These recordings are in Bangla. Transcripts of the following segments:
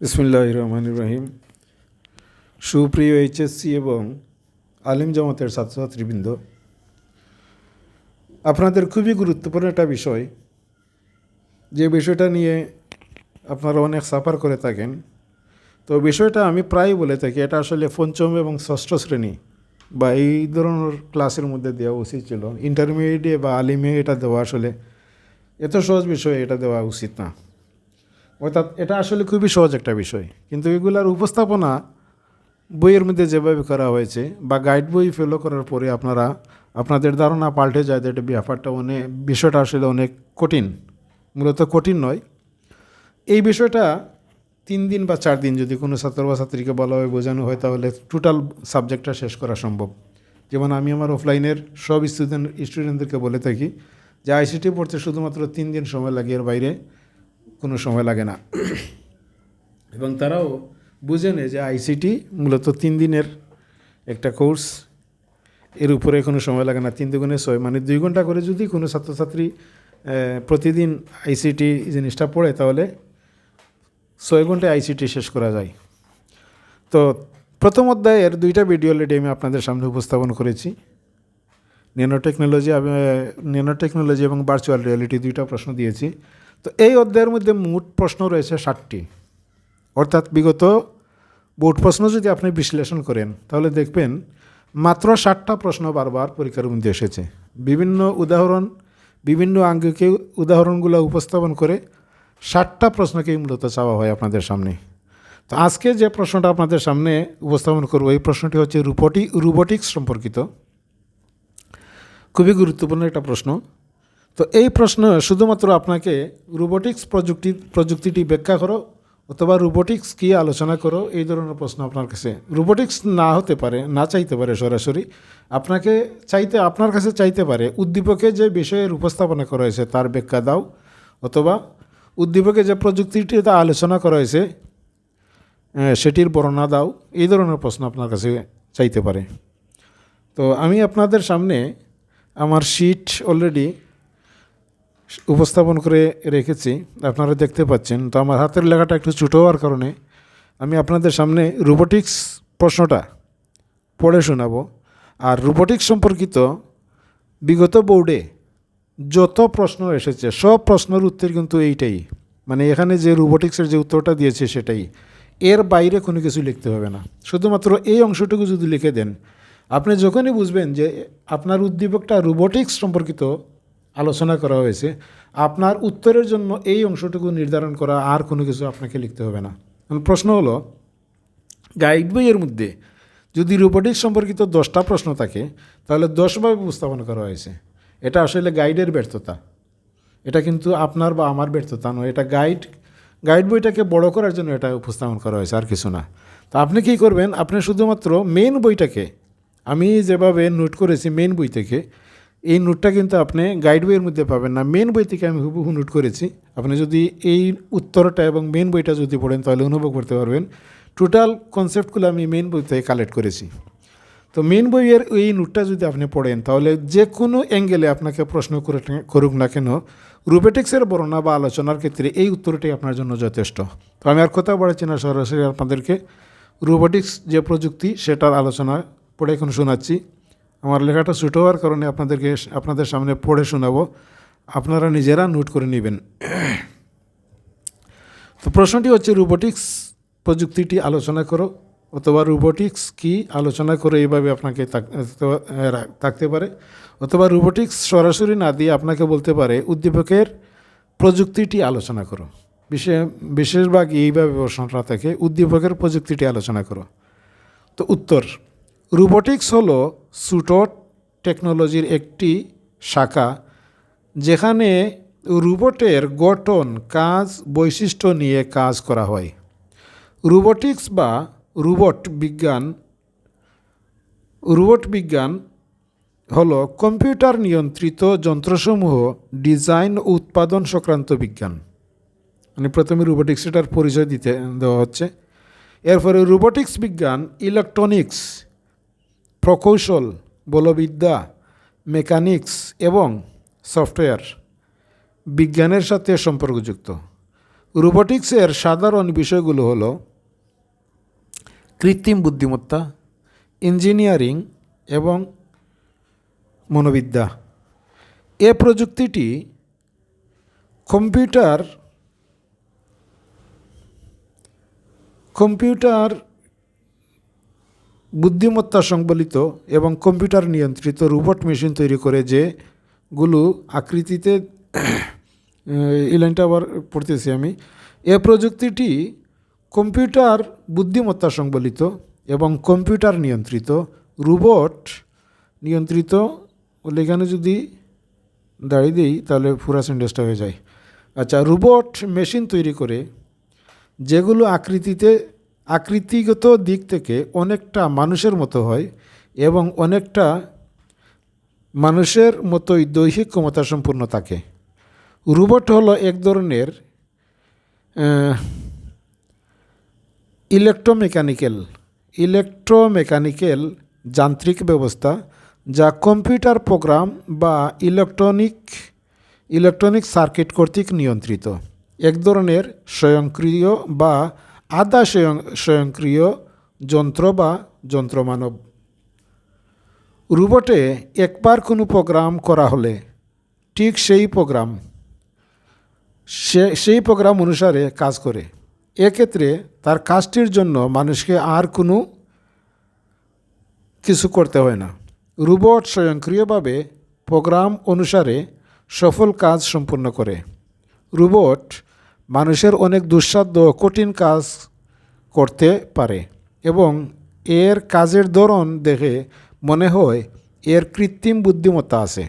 বিসমুল্লাহ রহমান রহিম সুপ্রিয় এইচএসসি এবং আলিম জামাতের ছাত্রছাত্রীবৃন্দ, আপনাদের খুবই গুরুত্বপূর্ণ একটা বিষয়। যে বিষয়টা নিয়ে আপনারা অনেক সাফার করে থাকেন, তো বিষয়টা আমি প্রায় বলে থাকি, এটা আসলে পঞ্চম এবং ষষ্ঠ শ্রেণি বা এই ধরনের ক্লাসের মধ্যে দেওয়া উচিত ছিল। ইন্টারমিডিয়েটে বা আলিমে এটা দেওয়া আসলে এত সহজ বিষয়, এটা দেওয়া উচিত না। অর্থাৎ এটা আসলে খুবই সহজ একটা বিষয়। কিন্তু এগুলার উপস্থাপনা বইয়ের মধ্যে যেভাবে করা হয়েছে বা গাইড বই ফেলো করার পরে আপনারা, আপনাদের ধারণা পাল্টে যায় যে এটা ব্যাপারটা অনেক বিষয়টা আসলে অনেক কঠিন। মূলত কঠিন নয়। এই বিষয়টা তিন দিন বা চার দিন যদি কোনো ছাত্র বা ছাত্রীকে ভালোভাবে বোঝানো হয়, তাহলে টোটাল সাবজেক্টটা শেষ করা সম্ভব। যেমন আমি আমার অফলাইনের সব স্টুডেন্ট স্টুডেন্টদেরকে বলে থাকি যে আইসিটি পড়তে শুধুমাত্র তিন দিন সময় লাগে এর বাইরে। কোনো সময় লাগে না। এবং তারাও বুঝে নেয় যে আইসিটি মূলত তিন দিনের একটা কোর্স। এর উপরে কোনো সময় লাগে না, তিন দুগুণে ছয় মানে দুই ঘণ্টা করে যদি কোনো ছাত্রছাত্রী প্রতিদিন আইসিটি জিনিসটা পড়ে, তাহলে ছয় ঘন্টায় আইসিটি শেষ করা যায়। তো প্রথম অধ্যায়ের দুইটা ভিডিও অলরেডি আমি আপনাদের সামনে উপস্থাপন করেছি। ন্যানো টেকনোলজি ন্যানো টেকনোলজি এবং ভার্চুয়াল রিয়ালিটি দুইটা প্রশ্ন দিয়েছি। তো এই অধ্যায়ের মধ্যে মোট প্রশ্ন রয়েছে ষাটটি। অর্থাৎ বিগত বোর্ড প্রশ্ন যদি আপনি বিশ্লেষণ করেন, তাহলে দেখবেন মাত্র ষাটটা প্রশ্ন বারবার পরীক্ষার মধ্যে এসেছে। বিভিন্ন উদাহরণ, বিভিন্ন আঙ্গিকে উদাহরণগুলো উপস্থাপন করে ষাটটা প্রশ্নকেই মূলত চাওয়া হয় আপনাদের সামনে। তো আজকে যে প্রশ্নটা আপনাদের সামনে উপস্থাপন করব, এই প্রশ্নটি হচ্ছে রুবটি রুবোটিক্স সম্পর্কিত। খুবই গুরুত্বপূর্ণ একটা প্রশ্ন। তো এই প্রশ্ন শুধুমাত্র আপনাকে রোবোটিক্স প্রযুক্তি, প্রযুক্তিটি ব্যাখ্যা করো অথবা রোবোটিক্স কী আলোচনা করো, এই ধরনের প্রশ্ন আপনার কাছে। রোবোটিক্স না হতে পারে, না চাইতে পারে সরাসরি। আপনাকে চাইতে, আপনার কাছে চাইতে পারে, উদ্দীপকে যে বিষয়ের উপস্থাপনা করা হয়েছে তার ব্যাখ্যা দাও। অথবা উদ্দীপকে যে প্রযুক্তিটি তা আলোচনা করা হয়েছে সেটির বর্ণনা দাও। এই ধরনের প্রশ্ন আপনার কাছে চাইতে পারে। তো আমি আপনাদের সামনে আমার শিট অলরেডি উপস্থাপন করে রেখেছি, আপনারা দেখতে পাচ্ছেন। তো আমার হাতের লেখাটা একটু ছোটো হওয়ার কারণে আমি আপনাদের সামনে রোবোটিক্স প্রশ্নটা পড়ে শোনাবো। আর রোবোটিক্স সম্পর্কিত বিগত বোর্ডে যত প্রশ্ন এসেছে, সব প্রশ্নের উত্তর কিন্তু এইটাই। মানে এখানে যে রোবোটিক্সের যে উত্তরটা দিয়েছে সেটাই। এর বাইরে কোনো কিছু লিখতে হবে না। শুধুমাত্র এই অংশটুকু যদি লিখে দেন, আপনি যখনই বুঝবেন যে আপনার উদ্দীপকটা রোবোটিক্স সম্পর্কিত আলোচনা করা হয়েছে আপনার উত্তরের জন্য এই অংশটুকু নির্ধারণ করা আর কোনো কিছু আপনাকে লিখতে হবে না। প্রশ্ন হলো গাইড বইয়ের মধ্যে যদি রোবোটিক্স সম্পর্কিত দশটা প্রশ্ন থাকে, তাহলে দশভাবে উপস্থাপন করা হয়েছে। এটা আসলে গাইডের ব্যর্থতা। এটা কিন্তু আপনার বা আমার ব্যর্থতা নয়, এটা গাইড গাইড বইটাকে বড় করার জন্য এটা উপস্থাপন করা হয়েছে, আর কিছু না। তো আপনি কী করবেন, আপনি শুধুমাত্র মেন বইটাকে, আমি যেভাবে নোট করেছি মেন বই থেকে এই নোটটা কিন্তু আপনি গাইড বইয়ের মধ্যে পাবেন না। মেন বই থেকে আমি হুবহু নোট করেছি। আপনি যদি এই উত্তরটা এবং মেন বইটা যদি পড়েন, তাহলে অনুভব করতে পারবেন। টোটাল কনসেপ্টগুলো আমি মেন বই থেকে কালেক্ট করেছি। তো মেন বইয়ের এই নোটটা যদি আপনি পড়েন, তাহলে যে কোনো অ্যাঙ্গেলে আপনাকে প্রশ্ন করে করুক না কেন, রুবেটিক্সের বর্ণনা বা আলোচনার ক্ষেত্রে এই উত্তরটি আপনার জন্য যথেষ্ট। তো আমি আর কথা বলেছি না, সরাসরি আপনাদেরকে। রোবোটিক্স যে প্রযুক্তি, সেটার আলোচনা পড়ে এখন শোনাচ্ছি। আমার লেখাটা ছোটো হওয়ার কারণে আপনাদেরকে আপনাদের সামনে পড়ে শোনাবো। আপনারা নিজেরা নোট করে নেবেন। তো প্রশ্নটি হচ্ছে রোবোটিক্স প্রযুক্তিটি আলোচনা করো অথবা রোবোটিক্স কি আলোচনা করে এইভাবে আপনাকে থাক- থাক- থাকতে পারে। অথবা রোবোটিক্স সরাসরি না দিয়ে আপনাকে বলতে পারে, উদ্দীপকের প্রযুক্তিটি আলোচনা করো। বিশেষ বিশেষভাগ এইভাবে প্রশ্নটা থাকে, উদ্দীপকের প্রযুক্তিটি আলোচনা করো। তো উত্তর রোবোটিক্স হলো সুটো টেকনোলজির একটি শাখা, যেখানে রোবটের গঠন, কাজ, বৈশিষ্ট্য নিয়ে কাজ করা হয়। রোবোটিক্স বা রোবট বিজ্ঞান রোবট বিজ্ঞান হল কম্পিউটার নিয়ন্ত্রিত যন্ত্রসমূহ ডিজাইন ও উৎপাদন সংক্রান্ত বিজ্ঞান। মানে প্রথমে রোবোটিক্স এটার পরিচয় দিতে দেওয়া হচ্ছে। এরপরে রোবোটিক্স বিজ্ঞান, ইলেকট্রনিক্স প্রকৌশল, বলবিদ্যা, মেকানিক্স এবং সফটওয়্যার বিজ্ঞানের সাথে সম্পর্কযুক্ত। রোবোটিক্সের সাধারণ বিষয়গুলো হল কৃত্রিম বুদ্ধিমত্তা, ইঞ্জিনিয়ারিং এবং মনোবিদ্যা। এ প্রযুক্তিটি কম্পিউটার কম্পিউটার বুদ্ধিমত্তা সংবলিত এবং কম্পিউটার নিয়ন্ত্রিত রোবট মেশিন তৈরি করে যেগুলো আকৃতিতে এই আবার পড়তেছি আমি। এ প্রযুক্তিটি কম্পিউটার বুদ্ধিমত্তা সংবলিত এবং কম্পিউটার নিয়ন্ত্রিত রোবট নিয়ন্ত্রিত বলে এখানে যদি দাঁড়িয়ে দিই, তাহলে পুরা সেন্টেন্সটা হয়ে যায়। আচ্ছা রোবট মেশিন তৈরি করে যেগুলো আকৃতিতে আকৃতিগত দিক থেকে অনেকটা মানুষের মতো হয় এবং অনেকটা মানুষের মতোই দৈহিক ক্ষমতা সম্পূর্ণ থাকে। রোবট হলো এক ধরনের ইলেকট্রোমেকানিক্যাল ইলেকট্রোমেকানিক্যাল যান্ত্রিক ব্যবস্থা যা কম্পিউটার প্রোগ্রাম বা ইলেকট্রনিক ইলেকট্রনিক সার্কিট কর্তৃক নিয়ন্ত্রিত। এক ধরনের স্বয়ংক্রিয় বা আধা স্বয়ং, স্বয়ংক্রিয় যন্ত্র বা যন্ত্রমানব। রোবটে একবার কোনো প্রোগ্রাম করা হলে ঠিক সেই প্রোগ্রাম, সে, সেই প্রোগ্রাম অনুসারে কাজ করে। এক্ষেত্রে তার কাজটির জন্য মানুষকে আর কোনো কিছু করতে হয় না। রোবট স্বয়ংক্রিয়ভাবে প্রোগ্রাম অনুসারে সফল কাজ সম্পূর্ণ করে। রোবট মানুষের অনেক দুঃসাধ্য কঠিন কাজ করতে পারে এবং এর কাজের ধরন দেখে মনে হয় এর কৃত্রিম বুদ্ধিমত্তা আছে।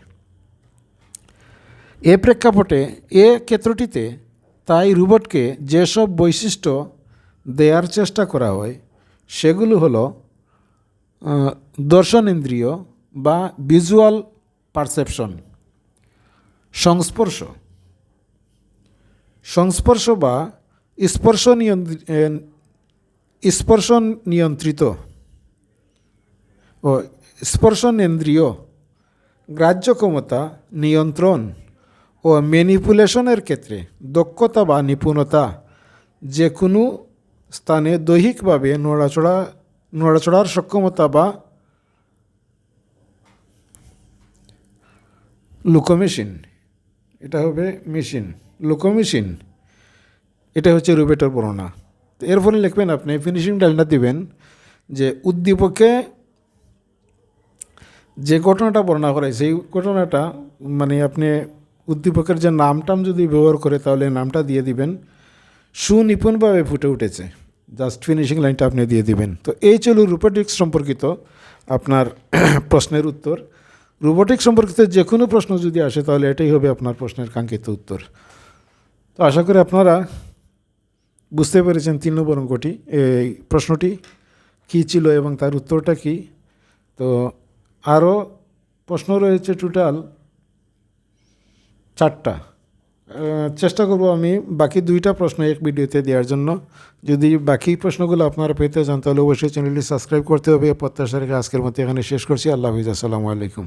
এ প্রেক্ষাপটে এ ক্ষেত্রটিতে তাই রোবটকে যেসব বৈশিষ্ট্য দেওয়ার চেষ্টা করা হয়, সেগুলো হলো দর্শনেন্দ্রিয় বা ভিজুয়াল পারসেপশন, সংস্পর্শ। সংস্পর্শ বা স্পর্শ স্পর্শ নিয়ন্ত্রিত ও স্পর্শনেন্দ্রিয় গ্রাহ্য ক্ষমতা নিয়ন্ত্রণ ও ম্যানিপুলেশনের ক্ষেত্রে দক্ষতা বা নিপুণতা যে কোনো স্থানে দৈহিকভাবে নড়াচড়া, নড়াচড়ার সক্ষমতা বা লুকো মেশিন এটা হবে মেশিন। লুকোমেশিন। এটা হচ্ছে রুবেটের বর্ণনা। এর ফলে লিখবেন আপনি ফিনিশিং ডালটা দিবেন যে উদ্দীপকে যে ঘটনাটা বর্ণনা করে সেই ঘটনাটা মানে আপনি উদ্দীপকের যে নামটাম যদি ব্যবহার করে, তাহলে নামটা দিয়ে দিবেন, সুনিপুণভাবে ফুটে উঠেছে। জাস্ট ফিনিশিং লাইনটা আপনি দিয়ে দিবেন। তো এই ছিল রোবোটিক্স সম্পর্কিত আপনার প্রশ্নের উত্তর। রোবোটিক্স সম্পর্কিত যে কোনো প্রশ্ন যদি আসে, তাহলে এটাই হবে আপনার প্রশ্নের কাঙ্ক্ষিত উত্তর। তো আশা করি আপনারা বুঝতে পেরেছেন তিন নম্বর অঙ্কটি এই প্রশ্নটি কী ছিল এবং তার উত্তরটা কী? তো আরও প্রশ্ন রয়েছে টোটাল চারটা। চেষ্টা করব আমি বাকি দুইটা প্রশ্ন এক ভিডিওতে দেওয়ার জন্য। যদি বাকি প্রশ্নগুলো আপনারা পেতে চান, তাহলে অবশ্যই চ্যানেলটি সাবস্ক্রাইব করতে হবে। প্রত্যাশা রেখে আজকের মতো এখানে শেষ করছি। আল্লাহ হাফিজ। আসসালামু আলাইকুম।